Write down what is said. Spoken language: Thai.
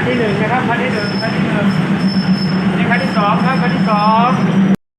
คันที่หนึ่งนะครับคันที่หนึ่งคันที่หนึ่งนี่คันที่สองครับคันที่สอง